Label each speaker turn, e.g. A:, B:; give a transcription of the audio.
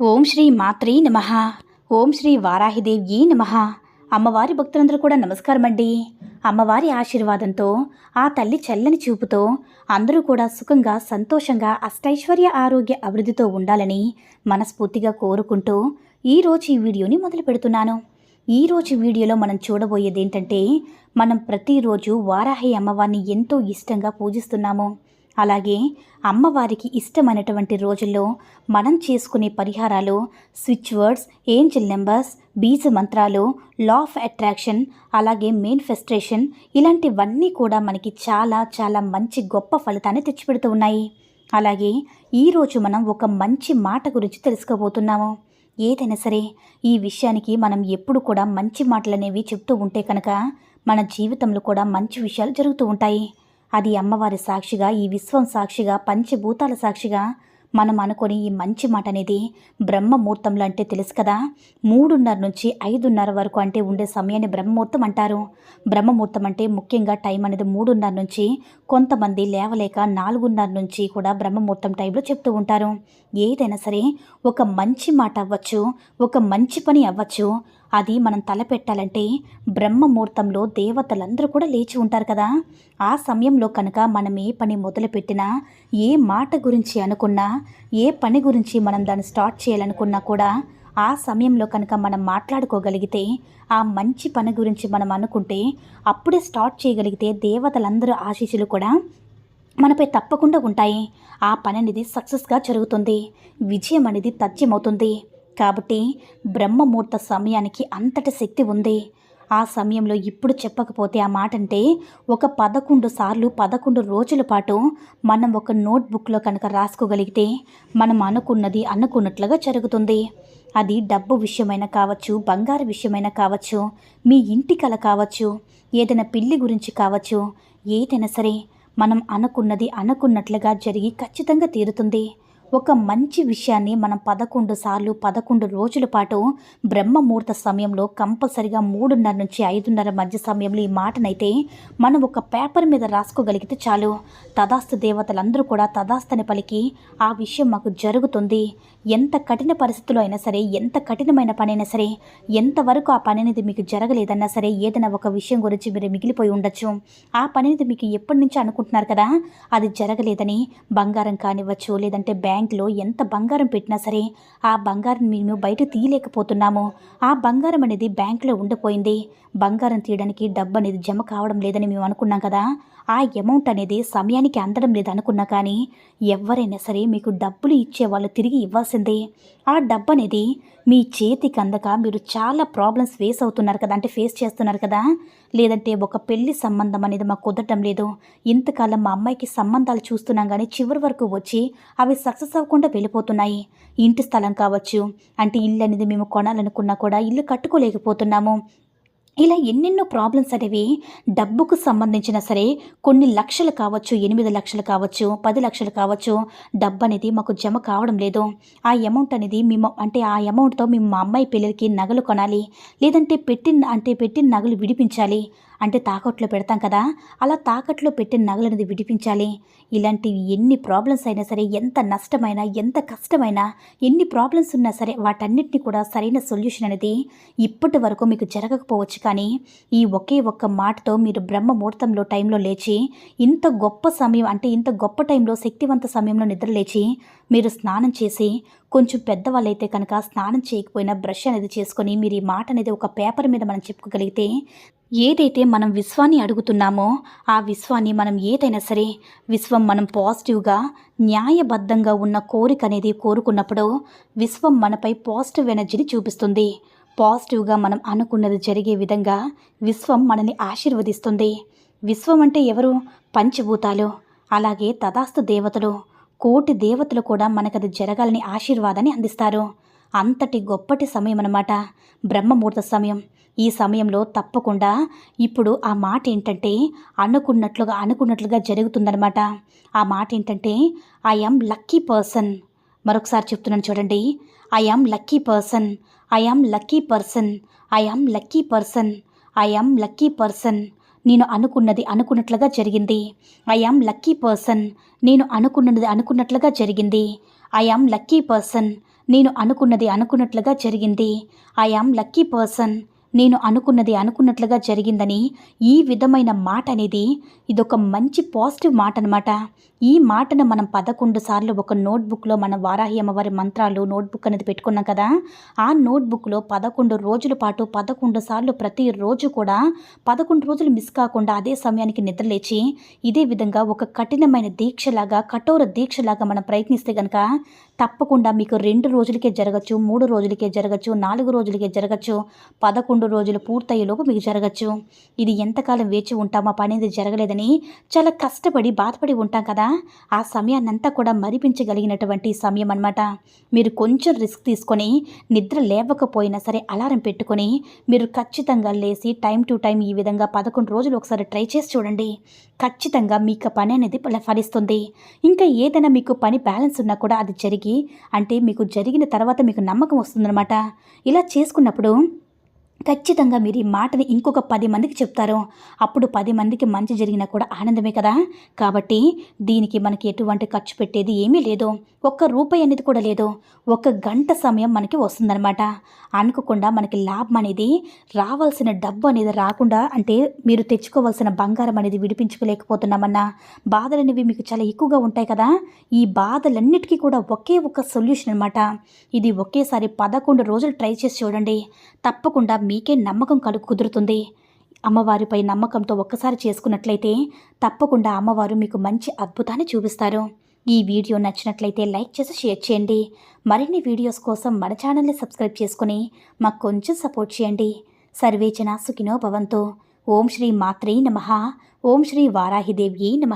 A: ఓం శ్రీ మాత్రే నమ. ఓం శ్రీ వారాహిదేవ్యీ నమ. అమ్మవారి భక్తులందరూ కూడా నమస్కారం అండి. అమ్మవారి ఆశీర్వాదంతో ఆ తల్లి చల్లని చూపుతో అందరూ కూడా సుఖంగా సంతోషంగా అష్టైశ్వర్య ఆరోగ్య అభివృద్ధితో ఉండాలని మనస్ఫూర్తిగా కోరుకుంటూ ఈరోజు ఈ వీడియోని మొదలు పెడుతున్నాను. ఈరోజు వీడియోలో మనం చూడబోయేది ఏంటంటే మనం ప్రతిరోజు వారాహి అమ్మవారిని ఎంతో ఇష్టంగా పూజిస్తున్నాము. అలాగే అమ్మవారికి ఇష్టమైనటువంటి రోజుల్లో మనం చేసుకునే పరిహారాలు స్విచ్ వర్డ్స్ ఏంజిల్ నెంబర్స్ బీజ మంత్రాలు లా ఆఫ్ అట్రాక్షన్ అలాగే మేనిఫెస్ట్రేషన్ ఇలాంటివన్నీ కూడా మనకి చాలా చాలా మంచి గొప్ప ఫలితాన్ని తెచ్చిపెడుతూ ఉన్నాయి. అలాగే ఈరోజు మనం ఒక మంచి మాట గురించి తెలుసుకోబోతున్నాము. ఏదైనా సరే ఈ విషయానికి మనం ఎప్పుడు కూడా మంచి మాటలు అనేవి చెప్తూ ఉంటే కనుక మన జీవితంలో కూడా మంచి విషయాలు జరుగుతూ ఉంటాయి. అది అమ్మవారి సాక్షిగా ఈ విశ్వం సాక్షిగా పంచభూతాల సాక్షిగా మనం అనుకొని ఈ మంచి మాట అనేది బ్రహ్మముహూర్తంలో అంటే తెలుసు కదా. మూడున్నర నుంచి ఐదున్నర వరకు అంటే ఉండే సమయాన్ని బ్రహ్మముహూర్తం అంటారు. బ్రహ్మముహూర్తం అంటే ముఖ్యంగా టైం అనేది మూడున్నర నుంచి కొంతమంది లేవలేక నాలుగున్నర నుంచి కూడా బ్రహ్మముహూర్తం టైంలో చెప్తూ ఉంటారు. ఏదైనా సరే ఒక మంచి మాట అవ్వచ్చు ఒక మంచి పని అవ్వచ్చు అది మనం తలపెట్టాలంటే బ్రహ్మముహూర్తంలో దేవతలందరూ కూడా లేచి ఉంటారు కదా. ఆ సమయంలో కనుక మనం ఏ పని మొదలుపెట్టినా ఏ మాట గురించి అనుకున్నా ఏ పని గురించి మనం దాన్ని స్టార్ట్ చేయాలనుకున్నా కూడా ఆ సమయంలో కనుక మనం మాట్లాడుకోగలిగితే ఆ మంచి పని గురించి మనం అనుకుంటే అప్పుడే స్టార్ట్ చేయగలిగితే దేవతలందరూ ఆశీస్సులు కూడా మనపై తప్పకుండా ఉంటాయి. ఆ పని అనేది సక్సెస్గా జరుగుతుంది. విజయం అనేది తథ్యమవుతుంది. కాబట్టి బ్రహ్మముహూర్త సమయానికి అంతటి శక్తి ఉంది. ఆ సమయంలో ఇప్పుడు చెప్పకపోతే ఆ మాట అంటే ఒక పదకొండు సార్లు పదకొండు రోజుల పాటు మనం ఒక నోట్బుక్లో కనుక రాసుకోగలిగితే మనం అనుకున్నది అనుకున్నట్లుగా జరుగుతుంది. అది డబ్బు విషయమైనా కావచ్చు బంగారు విషయమైనా కావచ్చు మీ ఇంటి కల కావచ్చు ఏదైనా పిల్లి గురించి కావచ్చు ఏదైనా సరే మనం అనుకున్నది అనుకున్నట్లుగా జరిగి ఖచ్చితంగా తీరుతుంది. ఒక మంచి విషయాన్ని మనం పదకొండు సార్లు పదకొండు రోజుల పాటు బ్రహ్మముహూర్త సమయంలో కంపల్సరిగా మూడున్నర నుంచి ఐదున్నర మధ్య సమయంలో ఈ మాటనైతే మనం ఒక పేపర్ మీద రాసుకోగలిగితే చాలు. తదాస్తు దేవతలందరూ కూడా తదాస్తని పలికి ఆ విషయం మాకు జరుగుతుంది. ఎంత కఠిన పరిస్థితులు అయినా సరే ఎంత కఠినమైన పనైనా సరే ఎంతవరకు ఆ పని అనేది మీకు జరగలేదన్నా సరే ఏదైనా ఒక విషయం గురించి మీరు మిగిలిపోయి ఉండొచ్చు. ఆ పని అనేది మీకు ఎప్పటి నుంచి అనుకుంటున్నారు కదా అది జరగలేదని బంగారం కానివ్వచ్చు లేదంటే బ్యాంక్లో ఎంత బంగారం పెట్టినా సరే ఆ బంగారం మేము బయట తీయలేకపోతున్నాము. ఆ బంగారం అనేది బ్యాంకులో ఉండిపోయింది. బంగారం తీయడానికి డబ్బు అనేది జమ కావడం లేదని మేము అనుకున్నాం కదా. ఆ అమౌంట్ అనేది సమయానికి అందడం లేదు అనుకున్నా కానీ ఎవరైనా సరే మీకు డబ్బులు ఇచ్చే వాళ్ళు తిరిగి ఇవ్వాల్సిందే. ఆ డబ్బు అనేది మీ చేతికి అందక మీరు చాలా ప్రాబ్లమ్స్ ఫేస్ అవుతున్నారు కదా అంటే ఫేస్ చేస్తున్నారు కదా. లేదంటే ఒక పెళ్ళి సంబంధం అనేది మాకు కుదరటం లేదు. ఇంతకాలం మా అమ్మాయికి సంబంధాలు చూస్తున్నాం కానీ చివరి వరకు వచ్చి అవి సక్సెస్ అవ్వకుండా వెళ్ళిపోతున్నాయి. ఇంటి స్థలం కావచ్చు అంటే ఇల్లు అనేది మేము కొనాలనుకున్నా కూడా ఇల్లు కట్టుకోలేకపోతున్నాము. ఇలా ఎన్నెన్నో ప్రాబ్లమ్స్ అనేవి డబ్బుకు సంబంధించిన సరే కొన్ని లక్షలు కావచ్చు ఎనిమిది లక్షలు కావచ్చు పది లక్షలు కావచ్చు డబ్బు అనేది మాకు జమ కావడం లేదు. ఆ అమౌంట్ అనేది మేము అంటే ఆ అమౌంట్తో మేము మా అమ్మాయి పిల్లలకి నగలు కొనాలి లేదంటే పెట్టిన అంటే పెట్టిన నగలు విడిపించాలి. అంటే తాకట్లో పెడతాం కదా అలా తాకట్లో పెట్టిన నగలనేది విడిపించాలి. ఇలాంటివి ఎన్ని ప్రాబ్లమ్స్ అయినా సరే ఎంత నష్టమైనా ఎంత కష్టమైనా ఎన్ని ప్రాబ్లమ్స్ ఉన్నా సరే వాటన్నిటిని కూడా సరైన సొల్యూషన్ అనేది ఇప్పటి వరకు మీకు జరగకపోవచ్చు. కానీ ఈ ఒకే ఒక్క మాటతో మీరు బ్రహ్మ ముహూర్తంలో టైంలో లేచి ఇంత గొప్ప సమయం అంటే ఇంత గొప్ప టైంలో శక్తివంత సమయంలో నిద్ర లేచి మీరు స్నానం చేసి కొంచెం పెద్దవాళ్ళైతే కనుక స్నానం చేయకపోయినా బ్రష్ అనేది చేసుకొని మీరు ఈ మాట అనేది ఒక పేపర్ మీద మనం చెప్పుకోగలిగితే ఏదైతే మనం విశ్వాన్ని అడుగుతున్నామో ఆ విశ్వాన్ని మనం ఏదైనా సరే విశ్వం మనం పాజిటివ్గా న్యాయబద్ధంగా ఉన్న కోరిక అనేది కోరుకున్నప్పుడు విశ్వం మనపై పాజిటివ్ ఎనర్జీని చూపిస్తుంది. పాజిటివ్గా మనం అనుకున్నది జరిగే విధంగా విశ్వం మనల్ని ఆశీర్వదిస్తుంది. విశ్వం అంటే ఎవరు? పంచభూతాలు. అలాగే తదాస్తు దేవతలు. కోటి దేవతలు కూడా మనకది జరగాలని ఆశీర్వాదాన్ని అందిస్తారు. అంతటి గొప్పటి సమయం అన్నమాట. బ్రహ్మముహూర్త సమయం. ఈ సమయంలో తప్పకుండా ఇప్పుడు ఆ మాట ఏంటంటే అనుకున్నట్లుగా అనుకున్నట్లుగా జరుగుతుందనమాట ఆ మాట ఏంటంటే ఐఎమ్ లక్కీ పర్సన్ మరొకసారి చెప్తున్నాను చూడండి. I'm lucky person I lucky person I lucky person I lucky person నేను అనుకున్నది అనుకున్నట్లుగా జరిగింది. ఐ లక్కీ పర్సన్ నేను అనుకున్నది అనుకున్నట్లుగా జరిగింది. ఐ లక్కీ పర్సన్ నేను అనుకున్నది అనుకున్నట్లుగా జరిగింది. ఐ లక్కీ పర్సన్ నేను అనుకున్నది అనుకున్నట్లుగా జరిగిందని ఈ విధమైన మాట అనేది ఇదొక మంచి పాజిటివ్ మాట అనమాట ఈ మాటను మనం పదకొండు సార్లు ఒక నోట్బుక్లో మన వారాహి అమ్మవారి మంత్రాలు నోట్బుక్ అనేది పెట్టుకున్నాం కదా ఆ నోట్బుక్లో పదకొండు రోజుల పాటు పదకొండు సార్లు ప్రతిరోజు కూడా పదకొండు రోజులు మిస్ కాకుండా అదే సమయానికి నిద్రలేచి ఇదే విధంగా ఒక కఠినమైన దీక్షలాగా కఠోర దీక్షలాగా మనం ప్రయత్నిస్తే కనుక తప్పకుండా మీకు రెండు రోజులకే జరగచ్చు మూడు రోజులకే జరగచ్చు నాలుగు రోజులకే జరగచ్చు పదకొండు రోజులు పూర్తయ్యేలోపు మీకు జరగచ్చు. ఇది ఎంతకాలం వేచి ఉంటామా పని అనేది జరగలేదని చాలా కష్టపడి బాధపడి ఉంటాం కదా. ఆ సమయాన్నంతా కూడా మరిపించగలిగినటువంటి సమయం అన్నమాట. మీరు కొంచెం రిస్క్ తీసుకొని నిద్ర లేవకపోయినా సరే అలారం పెట్టుకొని మీరు ఖచ్చితంగా లేచి టైం టు టైం ఈ విధంగా పదకొండు రోజులు ఒకసారి ట్రై చేసి చూడండి. ఖచ్చితంగా మీకు పని అనేది ఫల- ఫలిస్తుంది. ఇంకా ఏదైనా మీకు పని బ్యాలెన్స్ ఉన్నా కూడా అది జరిగి అంటే మీకు జరిగిన తర్వాత మీకు నమ్మకం వస్తుందన్నమాట. ఇలా చేసుకున్నప్పుడు ఖచ్చితంగా మీరు ఈ మాటని ఇంకొక పది మందికి చెప్తారు. అప్పుడు పది మందికి మంచి జరిగినా కూడా ఆనందమే కదా? కాబట్టి దీనికి మనకి ఎటువంటి ఖర్చు పెట్టేది ఏమీ లేదు. ఒక్క రూపాయి అనేది కూడా లేదు. ఒక గంట సమయం మనకి వస్తుందన్నమాట. అనుకోకుండా మనకి లాభం అనేది రావాల్సిన డబ్బు అనేది రాకుండా అంటే మీరు తెచ్చుకోవాల్సిన బంగారం అనేది విడిపించుకోలేకపోతున్నామన్నా బాధలు అనేవి మీకు చాలా ఎక్కువగా ఉంటాయి కదా? ఈ బాధలన్నిటికీ కూడా ఒకే ఒక సొల్యూషన్ అనమాట ఇది ఒకేసారి పదకొండు రోజులు ట్రై చేసి చూడండి. తప్పకుండా మీకే నమ్మకం కలుగు కుదురుతుంది. అమ్మవారిపై నమ్మకంతో ఒక్కసారి చేసుకున్నట్లయితే తప్పకుండా అమ్మవారు మీకు మంచి అద్భుతాన్ని చూపిస్తారు. ఈ వీడియో నచ్చినట్లయితే లైక్ చేసి షేర్ చేయండి. మరిన్ని వీడియోస్ కోసం మన ఛానల్ని సబ్స్క్రైబ్ చేసుకుని మాకు కొంచెం సపోర్ట్ చేయండి. సర్వేచన సుఖినో భవంతో. ఓం శ్రీ మాత్రే నమ. ఓం శ్రీ వారాహిదేవి నమ.